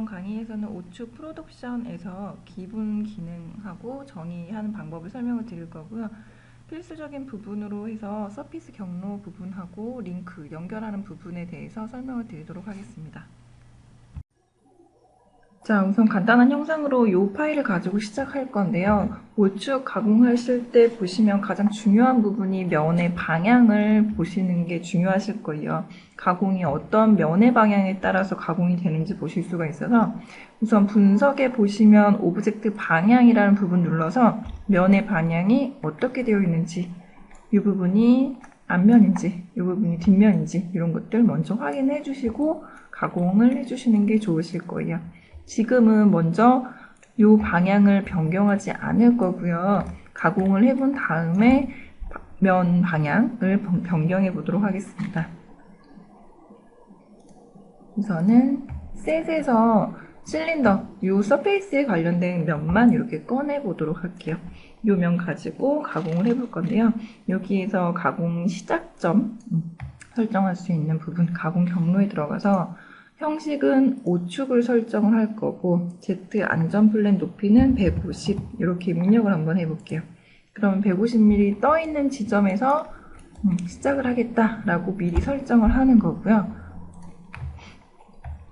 이번 강의에서는 오축 프로덕션에서 기본 기능하고 정의하는 방법을 설명을 드릴 거고요. 필수적인 부분으로 해서 서피스 경로 부분하고 링크 연결하는 부분에 대해서 설명을 드리도록 하겠습니다. 자, 우선 간단한 형상으로 이 파일을 가지고 시작할 건데요. 우측 가공하실 때 보시면 가장 중요한 부분이 면의 방향을 보시는 게 중요하실 거예요. 가공이 어떤 면의 방향에 따라서 가공이 되는지 보실 수가 있어서 우선 분석에 보시면 오브젝트 방향이라는 부분 눌러서 면의 방향이 어떻게 되어 있는지 이 부분이 앞면인지 이 부분이 뒷면인지 이런 것들 먼저 확인해 주시고 가공을 해 주시는 게 좋으실 거예요. 지금은 먼저 이 방향을 변경하지 않을 거고요. 가공을 해본 다음에 면 방향을 변경해 보도록 하겠습니다. 우선은 셋에서 실린더, 이 서페이스에 관련된 면만 이렇게 꺼내 보도록 할게요. 이면 가지고 가공을 해볼 건데요. 여기에서 가공 시작점 음, 설정할 수 있는 부분, 가공 경로에 들어가서 형식은 5축을 설정을 할 거고 Z 안전 플랜 높이는 150 이렇게 입력을 한번 해볼게요. 그러면 150mm 떠 있는 지점에서 음, 시작을 하겠다라고 미리 설정을 하는 거고요.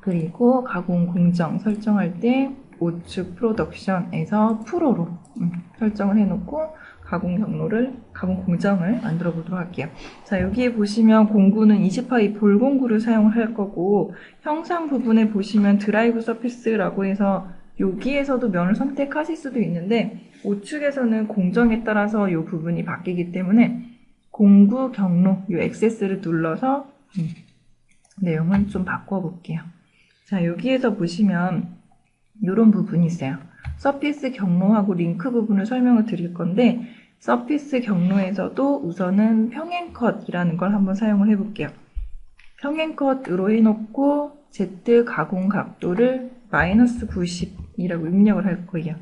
그리고 가공 공정 설정할 때 5축 프로덕션에서 프로로 음, 설정을 해놓고 가공 경로를, 가공 공정을 만들어 보도록 할게요. 자, 여기에 보시면 공구는 20파이 볼 공구를 사용할 거고, 형상 부분에 보시면 드라이브 서피스라고 해서 여기에서도 면을 선택하실 수도 있는데, 우측에서는 공정에 따라서 이 부분이 바뀌기 때문에 공구 경로, 이 액세스를 눌러서 음, 내용을 좀 바꿔볼게요. 자, 여기에서 보시면 이런 부분이 있어요. 서피스 경로하고 링크 부분을 설명을 드릴 건데 서피스 경로에서도 우선은 평행컷이라는 걸 한번 사용을 해볼게요. 평행컷으로 해놓고 Z 가공 각도를 마이너스 90이라고 입력을 할 거예요.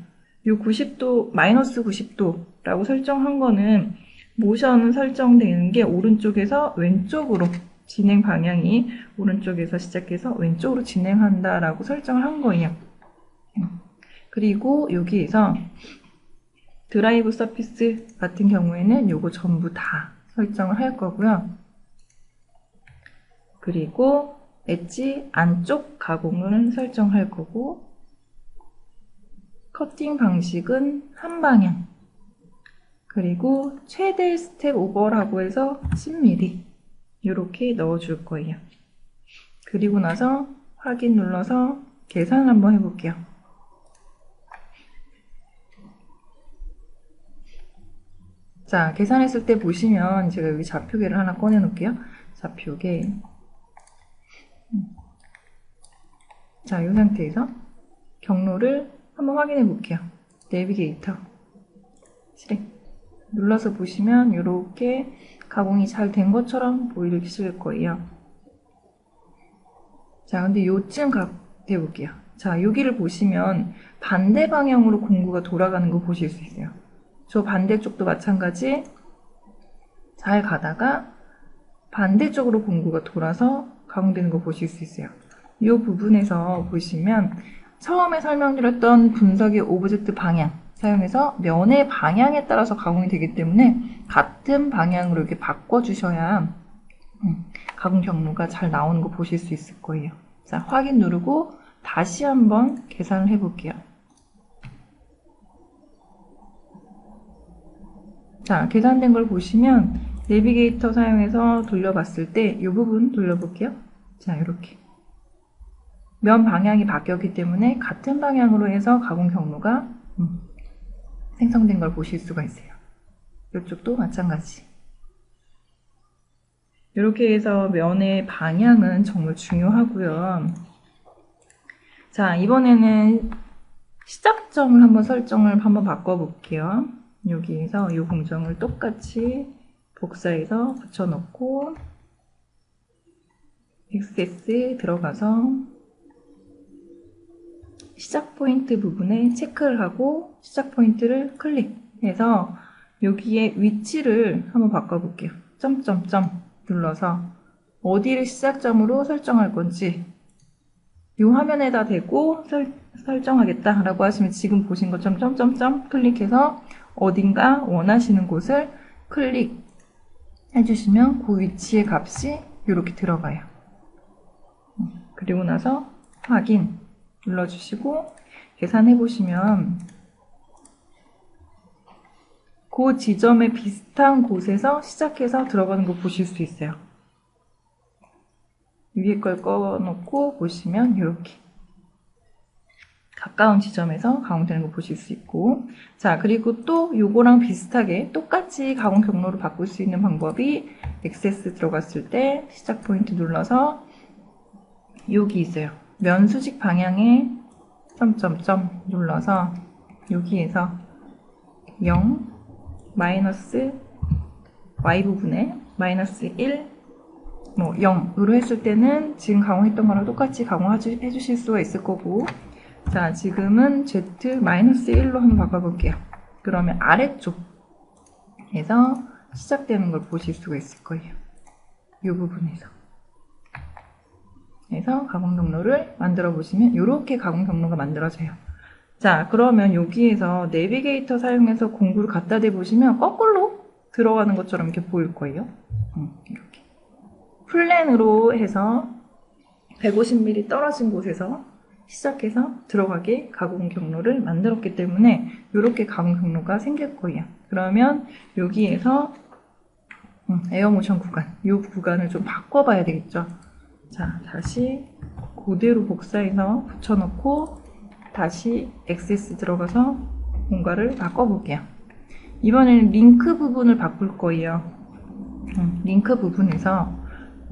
이 90도, 마이너스 90도라고 설정한 거는 모션 설정되는 게 오른쪽에서 왼쪽으로 진행 방향이 오른쪽에서 시작해서 왼쪽으로 진행한다라고 설정을 한 거예요. 그리고 여기에서 드라이브 서피스 같은 경우에는 요거 전부 다 설정을 할 거고요. 그리고 엣지 안쪽 가공을 설정할 거고 커팅 방식은 한 방향 그리고 최대 스텝 오버라고 해서 10mm 이렇게 넣어줄 거예요. 그리고 나서 확인 눌러서 계산 한번 해볼게요. 자, 계산했을 때 보시면 제가 여기 좌표계를 하나 꺼내 놓을게요. 좌표계. 자, 이 상태에서 경로를 한번 확인해 볼게요. 내비게이터. 실행. 눌러서 보시면 이렇게 가공이 잘 된 것처럼 보이실 거예요. 자, 근데 요쯤 해 볼게요. 자, 여기를 보시면 반대 방향으로 공구가 돌아가는 거 보실 수 있어요. 저 반대쪽도 마찬가지 잘 가다가 반대쪽으로 공구가 돌아서 가공되는 거 보실 수 있어요. 이 부분에서 보시면 처음에 설명드렸던 분석의 오브젝트 방향 사용해서 면의 방향에 따라서 가공이 되기 때문에 같은 방향으로 이렇게 바꿔주셔야 음, 가공 경로가 잘 나오는 거 보실 수 있을 거예요. 자, 확인 누르고 다시 한번 계산을 해볼게요. 자, 계산된 걸 보시면 내비게이터 사용해서 돌려봤을 때 이 부분 돌려볼게요. 자, 이렇게. 면 방향이 바뀌었기 때문에 같은 방향으로 해서 가공 경로가 음, 생성된 걸 보실 수가 있어요. 이쪽도 마찬가지. 이렇게 해서 면의 방향은 정말 중요하고요. 자, 이번에는 시작점을 한번 설정을 한번 바꿔볼게요. 여기에서 이 공정을 똑같이 복사해서 붙여놓고 XS에 들어가서 시작 포인트 부분에 체크를 하고 시작 포인트를 클릭해서 여기에 위치를 한번 바꿔볼게요. 점점점 눌러서 어디를 시작점으로 설정할 건지 이 화면에다 대고 설, 설정하겠다라고 하시면 지금 보신 것처럼 점점점 클릭해서 어딘가 원하시는 곳을 클릭 해 주시면 그 위치의 값이 이렇게 들어가요. 음, 그리고 나서 확인 눌러주시고 계산해 보시면 그 지점에 비슷한 곳에서 시작해서 들어가는 거 보실 수 있어요. 위에 걸 꺼놓고 보시면 이렇게 가까운 지점에서 가공되는 거 보실 수 있고. 자 그리고 또 요거랑 비슷하게 똑같이 가공 경로를 바꿀 수 있는 방법이 액세스 들어갔을 때 시작 포인트 눌러서 여기 있어요. 면 수직 방향에 점점점 눌러서 여기에서 0 마이너스 y 부분에 마이너스 1 뭐 0으로 했을 때는 지금 가공했던 거랑 똑같이 가공해 주실 수가 있을 거고 자 지금은 z-1로 한번 바꿔볼게요. 그러면 아래쪽에서 시작되는 걸 보실 수가 있을 거예요. 이 부분에서. 그래서 가공 경로를 만들어 보시면 이렇게 가공 경로가 만들어져요. 자 그러면 여기에서 내비게이터 사용해서 공구를 갖다 대 보시면 거꾸로 들어가는 것처럼 이렇게 보일 거예요. 음, 이렇게. 플랜으로 해서 150mm 떨어진 곳에서 시작해서 들어가게 가공 경로를 만들었기 때문에 이렇게 가공 경로가 생길 거예요. 그러면 여기에서 음, 에어모션 구간, 이 구간을 좀 바꿔봐야 되겠죠. 자, 다시 그대로 복사해서 붙여놓고 다시 액세스 들어가서 뭔가를 바꿔볼게요. 이번에는 링크 부분을 바꿀 거예요. 음, 링크 부분에서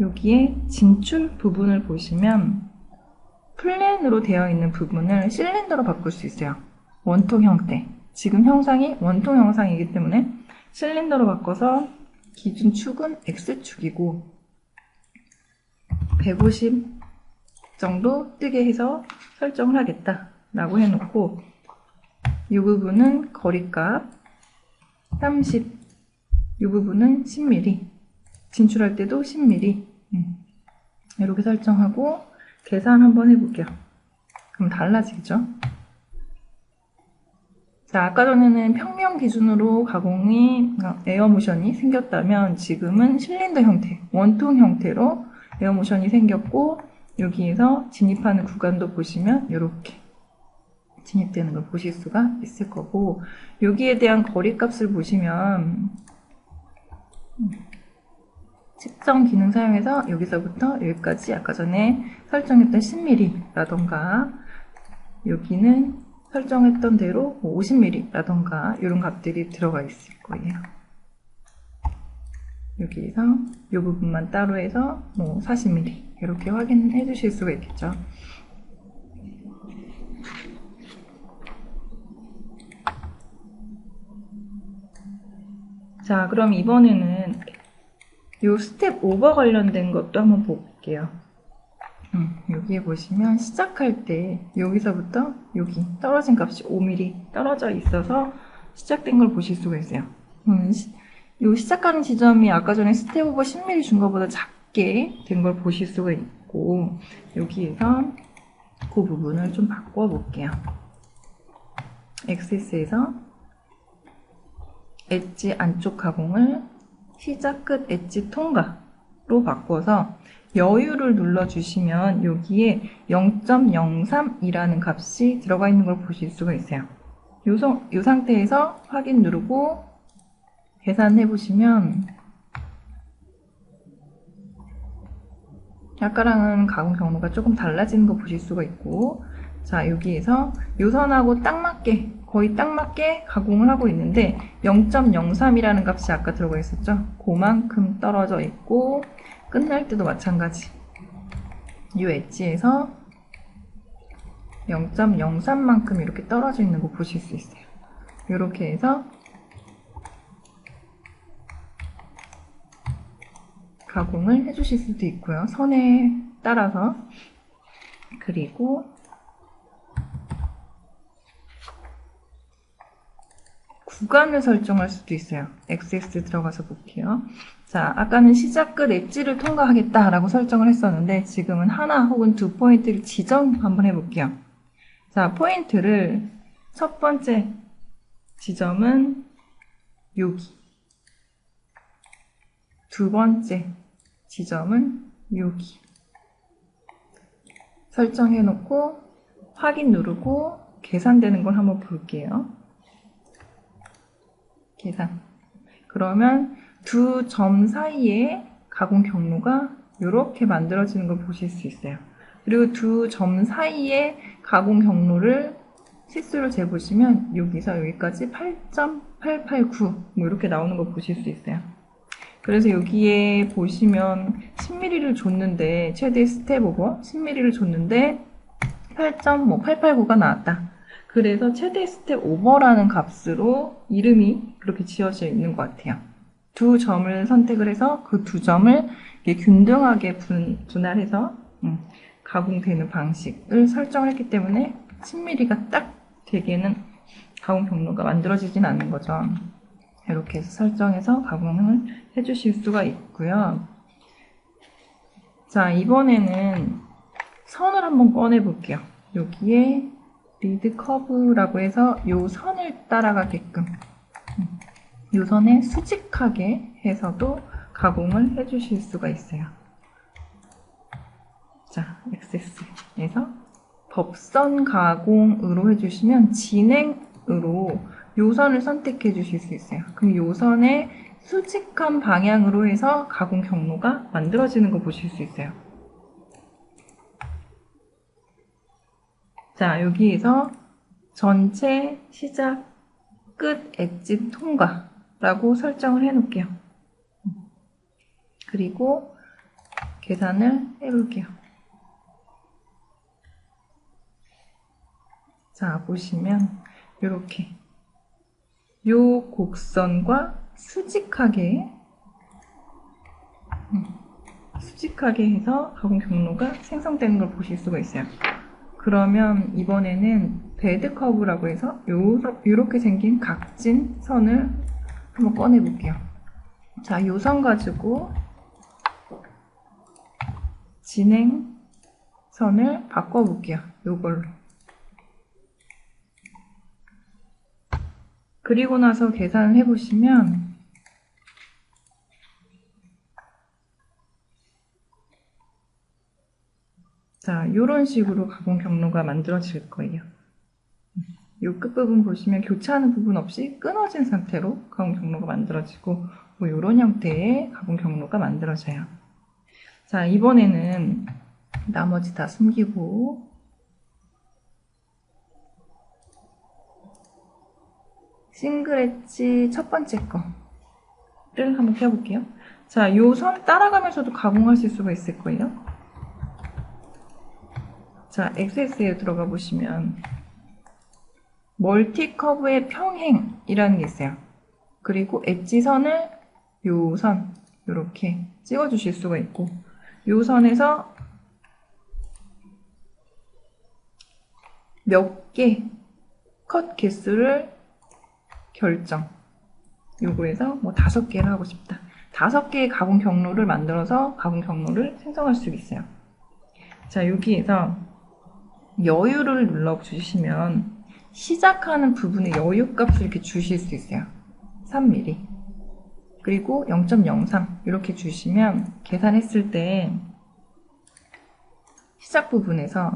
여기에 진출 부분을 보시면 플랜으로 되어 있는 부분을 실린더로 바꿀 수 있어요. 원통 형태. 지금 형상이 원통 형상이기 때문에 실린더로 바꿔서 기준 축은 X축이고 150 정도 뜨게 해서 설정을 하겠다 라고 해놓고 이 부분은 거리값 30, 이 부분은 10mm 진출할 때도 10mm 음. 이렇게 설정하고 계산 한번 해볼게요. 그럼 달라지죠? 자, 아까 전에는 평면 기준으로 가공이 어, 에어모션이 생겼다면 지금은 실린더 형태, 원통 형태로 에어모션이 생겼고 여기에서 진입하는 구간도 보시면 이렇게 진입되는 걸 보실 수가 있을 거고 여기에 대한 거리값을 보시면 측정 기능 사용해서 여기서부터 여기까지 아까 전에 설정했던 10mm라던가 여기는 설정했던 대로 50mm라던가 이런 값들이 들어가 있을 거예요. 여기에서 이 부분만 따로 해서 뭐 40mm 이렇게 확인해 주실 수가 있겠죠. 자, 그럼 이번에는 이 스텝 오버 관련된 것도 한번 볼게요. 음, 여기에 보시면 시작할 때 여기서부터 여기 떨어진 값이 5mm 떨어져 있어서 시작된 걸 보실 수가 있어요. 음, 시, 이 시작하는 지점이 아까 전에 스텝 오버 10mm 준 것보다 작게 된 걸 보실 수가 있고 여기에서 그 부분을 좀 바꿔 볼게요. 액세스에서 엣지 안쪽 가공을 시작 끝 엣지 통과로 바꿔서 여유를 눌러주시면 여기에 0.03이라는 값이 들어가 있는 걸 보실 수가 있어요. 요, 성, 요 상태에서 확인 누르고 계산해 보시면 아까랑은 가공 경로가 조금 달라지는 거 보실 수가 있고 자 여기에서 요 선하고 딱 맞게 거의 딱 맞게 가공을 하고 있는데 0.03이라는 값이 아까 들어가 있었죠. 그만큼 떨어져 있고 끝날 때도 마찬가지. 이 엣지에서 0.03만큼 이렇게 떨어져 있는 거 보실 수 있어요. 이렇게 해서 가공을 해주실 수도 있고요. 선에 따라서 그리고 구간을 설정할 수도 있어요. XS 들어가서 볼게요. 자, 아까는 시작 끝 엣지를 통과하겠다라고 설정을 했었는데 지금은 하나 혹은 두 포인트를 지정 한번 해볼게요. 자, 포인트를 첫 번째 지점은 여기. 두 번째 지점은 여기. 설정해 놓고 확인 누르고 계산되는 걸 한번 볼게요. 계산. 그러면 두 점 사이에 가공 경로가 이렇게 만들어지는 걸 보실 수 있어요. 그리고 두 점 사이에 가공 경로를 실수로 재보시면 여기서 여기까지 8.889 뭐 이렇게 나오는 거 보실 수 있어요. 그래서 여기에 보시면 10mm를 줬는데 최대 스텝 오버 10mm를 줬는데 8.889가 나왔다. 그래서 최대 스텝 오버라는 값으로 이름이 그렇게 지어져 있는 것 같아요. 두 점을 선택을 해서 그 두 점을 이렇게 균등하게 분, 분할해서 음, 가공되는 방식을 설정을 했기 때문에 10mm가 딱 되게는 가공 경로가 만들어지진 않는 거죠. 이렇게 해서 설정해서 가공을 해주실 수가 있고요. 자, 이번에는 선을 한번 꺼내 볼게요. 여기에 리드 커브라고 해서 요 선을 따라가게끔 음, 요 선에 수직하게 해서도 가공을 해 주실 수가 있어요. 자, XS에서 법선 가공으로 해주시면 진행으로 요선을 선택해 주실 수 있어요. 그럼 요선의 수직한 방향으로 해서 가공 경로가 만들어지는 거 보실 수 있어요. 자, 여기에서 전체 시작 끝 엣지 통과라고 설정을 해 놓을게요. 그리고 계산을 해 볼게요. 자, 보시면 이렇게 요 곡선과 수직하게 음, 수직하게 해서 가공 경로가 생성되는 걸 보실 수가 있어요. 그러면 이번에는 베드 커브라고 해서 요, 요렇게 생긴 각진 선을 한번 꺼내 볼게요. 자, 요선 가지고 진행 선을 바꿔 볼게요. 요걸로. 그리고 나서 계산을 해 보시면 자, 이런 식으로 가공 경로가 만들어질 거예요. 이 끝부분 보시면 교차하는 부분 없이 끊어진 상태로 가공 경로가 만들어지고 뭐 이런 형태의 가공 경로가 만들어져요. 자, 이번에는 나머지 다 숨기고 싱글 엣지 첫 번째 거를 한번 펴볼게요. 자, 요 선 따라가면서도 가공하실 수가 있을 거예요. 자, XS에 들어가 보시면 멀티 커브의 평행이라는 게 있어요. 그리고 엣지 선을 요 선, 이렇게 찍어 주실 수가 있고 요 선에서 몇 개 컷 개수를 결정. 요거에서 뭐 다섯 개를 하고 싶다. 다섯 개의 가공 경로를 만들어서 가공 경로를 생성할 수 있어요. 자, 여기에서 여유를 눌러주시면 시작하는 부분에 여유 값을 이렇게 주실 수 있어요. 3mm. 그리고 0.03 이렇게 주시면 계산했을 때 시작 부분에서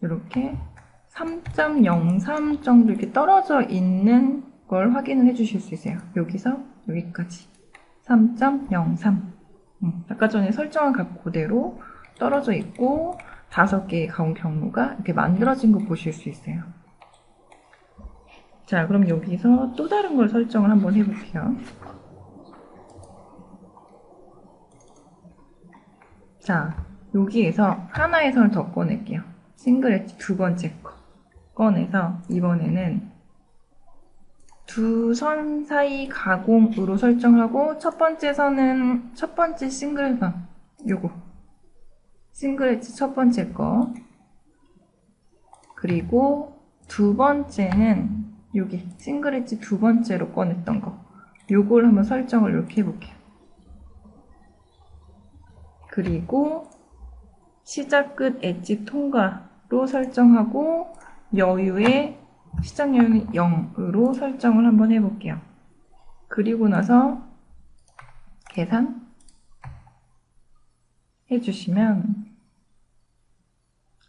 이렇게 3.03 정도 이렇게 떨어져 있는 걸 확인을 해 주실 수 있어요. 여기서 여기까지 3.03 음, 아까 전에 설정한 값 그대로 떨어져 있고 다섯 개의 가공 경로가 이렇게 만들어진 거 보실 수 있어요. 자, 그럼 여기서 또 다른 걸 설정을 한번 해볼게요. 자, 여기에서 하나의 선을 더 꺼낼게요. 싱글 엣지 두 번째 거 꺼내서 이번에는 두 선 사이 가공으로 설정하고 첫 번째 선은 첫 번째 싱글 선 요거 싱글 엣지 첫 번째 거 그리고 두 번째는 여기 싱글 엣지 두 번째로 꺼냈던 거. 요걸 한번 설정을 이렇게 해볼게요. 그리고 시작 끝 엣지 통과로 설정하고 여유의 시작 여유는 0으로 설정을 한번 해볼게요. 그리고 나서 계산 해주시면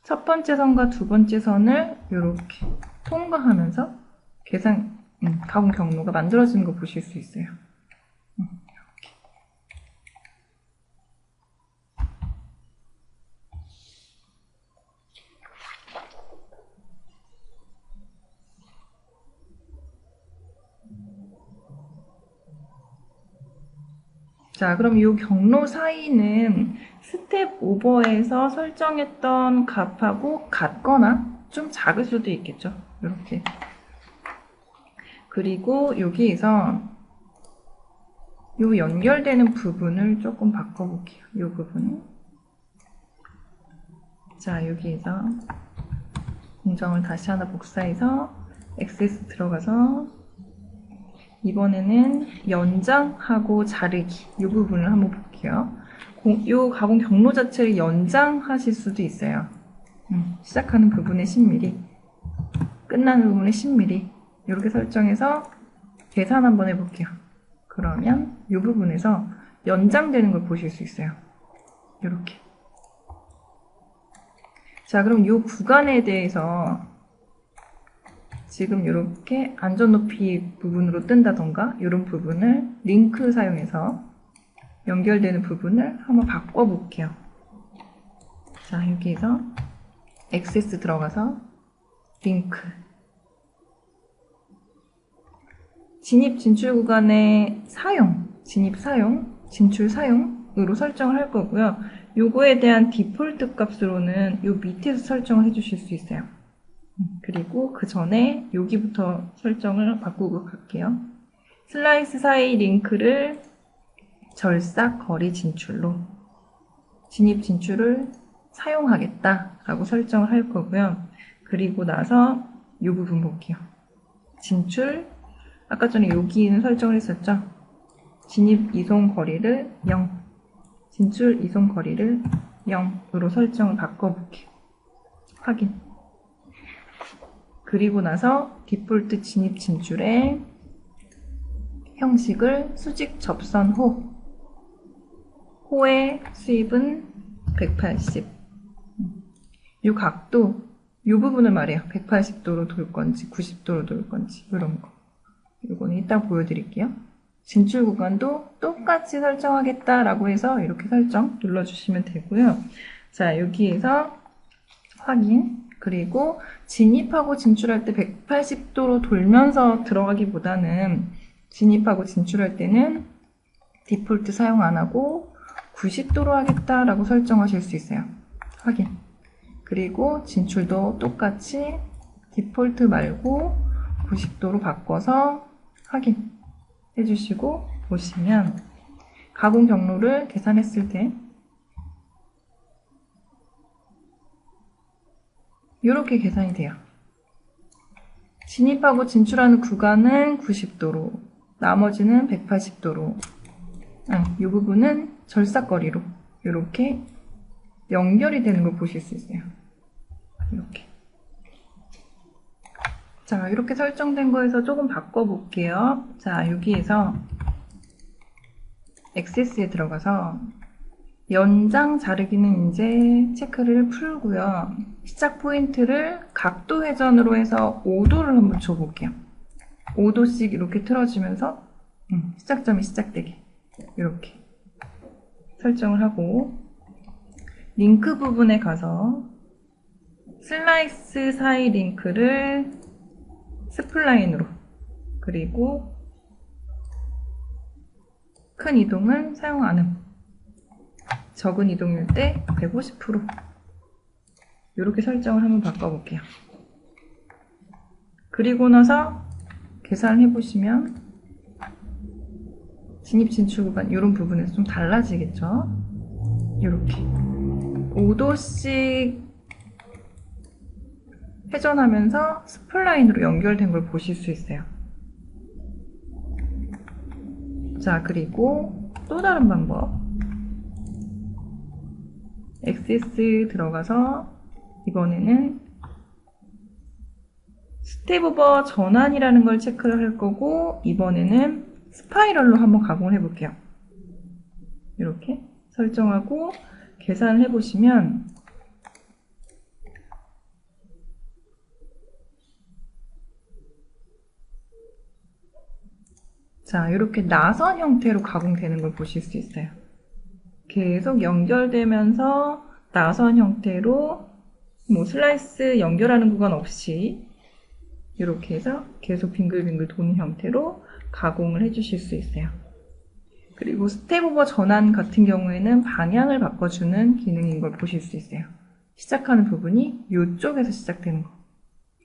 첫 번째 선과 두 번째 선을 이렇게 통과하면서 계산 음, 가공 경로가 만들어지는 거 보실 수 있어요. 자, 그럼 이 경로 사이는 스텝 오버에서 설정했던 값하고 같거나 좀 작을 수도 있겠죠. 이렇게. 그리고 여기에서 요 연결되는 부분을 조금 바꿔볼게요. 요 부분을. 자, 여기에서 공정을 다시 하나 복사해서 액세스 들어가서 이번에는 연장하고 자르기 이 부분을 한번 볼게요. 공- 이 가공 경로 자체를 연장하실 수도 있어요. 음, 시작하는 부분에 10mm, 끝나는 부분에 10mm 이렇게 설정해서 계산 한번 해볼게요. 그러면 이 부분에서 연장되는 걸 보실 수 있어요. 이렇게. 자, 그럼 이 구간에 대해서 지금 이렇게 안전 높이 부분으로 뜬다던가 이런 부분을 링크 사용해서 연결되는 부분을 한번 바꿔볼게요. 자, 여기에서 액세스 들어가서 링크 진입 진출 구간의 사용, 진입 사용, 진출 사용으로 설정을 할 거고요. 요거에 대한 디폴트 값으로는 요 밑에서 설정을 해주실 수 있어요. 음, 그리고 그 전에 여기부터 설정을 바꾸고 갈게요. 슬라이스 사이 링크를 절삭 거리 진출로 진입 진출을 사용하겠다라고 설정을 할 거고요. 그리고 나서 이 부분 볼게요. 진출 아까 전에 여기는 설정을 했었죠. 진입 이송 거리를 0, 진출 이송 거리를 0으로 설정을 바꿔볼게요. 확인. 그리고 나서 디폴트 진입 진출의 형식을 수직 접선 호. 호의 수입은 180. 이 각도, 이 부분을 말해요. 180도로 돌 건지, 90도로 돌 건지, 이런 거. 이거는 이따 보여드릴게요. 진출 구간도 똑같이 설정하겠다라고 해서 이렇게 설정 눌러주시면 되고요. 자, 여기에서 확인. 그리고 진입하고 진출할 때 180도로 돌면서 들어가기보다는 진입하고 진출할 때는 디폴트 사용 안 하고 90도로 하겠다라고 설정하실 수 있어요. 확인. 그리고 진출도 똑같이 디폴트 말고 90도로 바꿔서 확인 해 주시고 보시면 가공 경로를 계산했을 때 이렇게 계산이 돼요. 진입하고 진출하는 구간은 90도로, 나머지는 180도로, 이 부분은 절삭거리로 이렇게 연결이 되는 걸 보실 수 있어요. 이렇게. 자, 이렇게 설정된 거에서 조금 바꿔볼게요. 자, 여기에서 액세스에 들어가서 연장 자르기는 이제 체크를 풀고요. 시작 포인트를 각도 회전으로 해서 5도를 한번 줘볼게요. 5도씩 이렇게 틀어주면서 음, 시작점이 시작되게 이렇게 설정을 하고 링크 부분에 가서 슬라이스 사이 링크를 스플라인으로 그리고 큰 이동은 사용 안 함. 적은 이동일 때150% 이렇게 설정을 한번 바꿔볼게요. 그리고 나서 계산을 해보시면 진입 진출 구간 이런 부분에서 좀 달라지겠죠. 이렇게 5도씩 회전하면서 스플라인으로 연결된 걸 보실 수 있어요. 자, 그리고 또 다른 방법. 액세스 들어가서 이번에는 스텝 오버 전환이라는 걸 체크를 할 거고 이번에는 스파이럴로 한번 가공을 해볼게요. 이렇게 설정하고 계산을 해보시면 자, 이렇게 나선 형태로 가공되는 걸 보실 수 있어요. 계속 연결되면서 나선 형태로 뭐 슬라이스 연결하는 구간 없이 이렇게 해서 계속 빙글빙글 도는 형태로 가공을 해주실 수 있어요. 그리고 스텝 오버 전환 같은 경우에는 방향을 바꿔주는 기능인 걸 보실 수 있어요. 시작하는 부분이 이쪽에서 시작되는 거.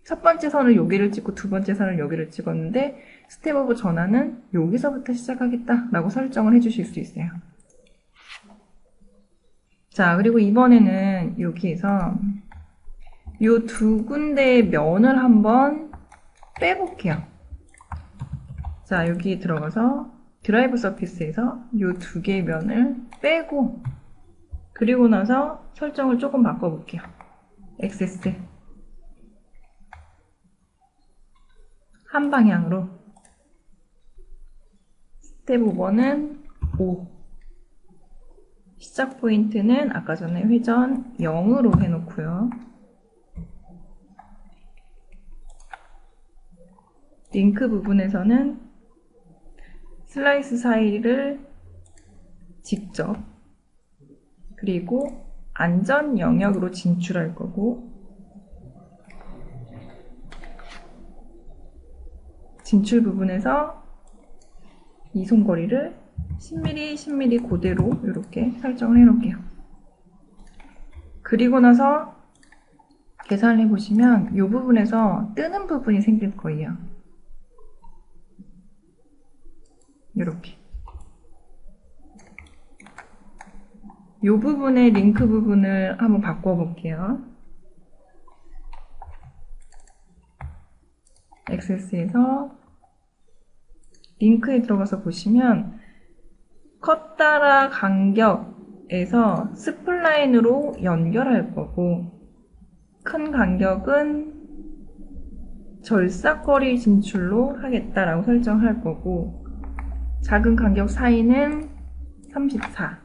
첫 번째 선을 여기를 찍고 두 번째 선을 여기를 찍었는데 스텝 오브 전환은 여기서부터 시작하겠다 라고 설정을 해주실 수 있어요. 자 그리고 이번에는 여기에서 이 두 군데의 면을 한번 빼볼게요. 자 여기 들어가서 드라이브 서피스에서 이 두 개의 면을 빼고 그리고 나서 설정을 조금 바꿔볼게요. 액세스 한 방향으로 스텝 5번은 5 시작 포인트는 아까 전에 회전 0으로 해놓고요. 링크 부분에서는 슬라이스 사이를 직접 그리고 안전 영역으로 진출할 거고 진출 부분에서 이송거리를 10mm, 10mm 그대로 이렇게 설정을 해 놓을게요. 그리고 나서 계산을 해보시면 이 부분에서 뜨는 부분이 생길 거예요. 이렇게. 이 부분의 링크 부분을 한번 바꿔볼게요. 액세스에서 링크에 들어가서 보시면 컷 따라 간격에서 스플라인으로 연결할 거고 큰 간격은 절삭거리 진출로 하겠다라고 설정할 거고 작은 간격 사이는 34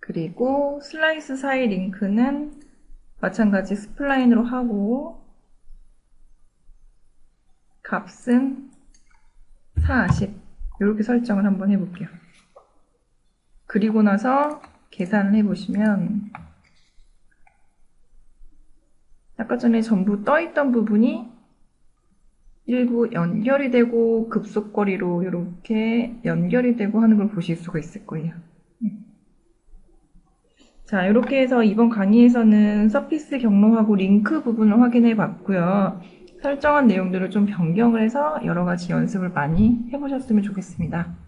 그리고 슬라이스 사이 링크는 마찬가지 스플라인으로 하고 값은 40 이렇게 설정을 한번 해볼게요. 그리고 나서 계산을 해보시면 아까 전에 전부 떠있던 부분이 일부 연결이 되고 급속거리로 이렇게 연결이 되고 하는 걸 보실 수가 있을 거예요. 자, 이렇게 해서 이번 강의에서는 서피스 경로하고 링크 부분을 확인해 봤고요. 설정한 내용들을 좀 변경을 해서 여러 가지 연습을 많이 해보셨으면 좋겠습니다.